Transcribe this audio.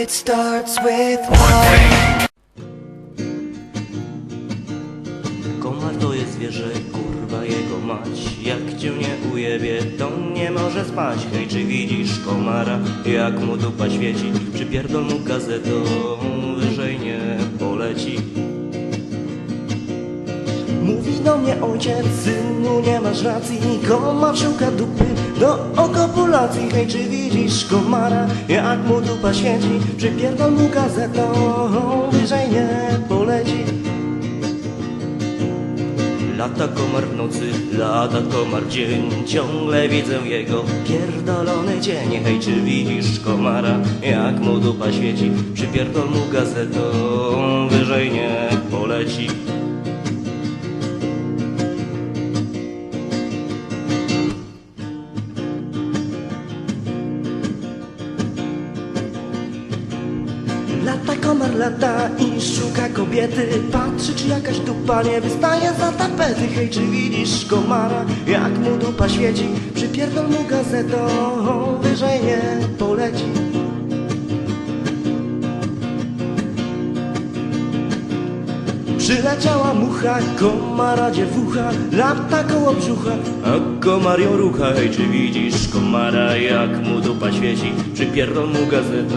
It starts with one. Komar to jest zwierzę, kurwa jego mać? Jak cię nie ujebie, to nie może spać. Hej, czy widzisz komara, jak mu dupa świeci? Przypierdol mu gazetą, wyżej nie poleci do mnie ojciec, synu nie masz racji. Komar szuka dupy do okopulacji Hej, czy widzisz komara, jak mu dupa świeci Przypierdol mu gazetą, wyżej nie poleci. Lata komar w nocy, lata komar dzień. Ciągle widzę jego pierdolony cień Hej, czy widzisz komara, jak mu dupa świeci? Przypierdol mu gazetą, wyżej nie poleci Lata komar lata i szuka kobiety. Patrzy czy jakaś dupa nie wystaje za tapety. Hej, czy widzisz komara, jak mu dupa świeci? Przypierdol mu gazetą, wyżej nie poleci. Przyleciała mucha, komara dziewucha Lata koło brzucha, a komar ją rucha. Hej, czy widzisz komara, jak mu dupa świeci? Przypierdol mu gazetą,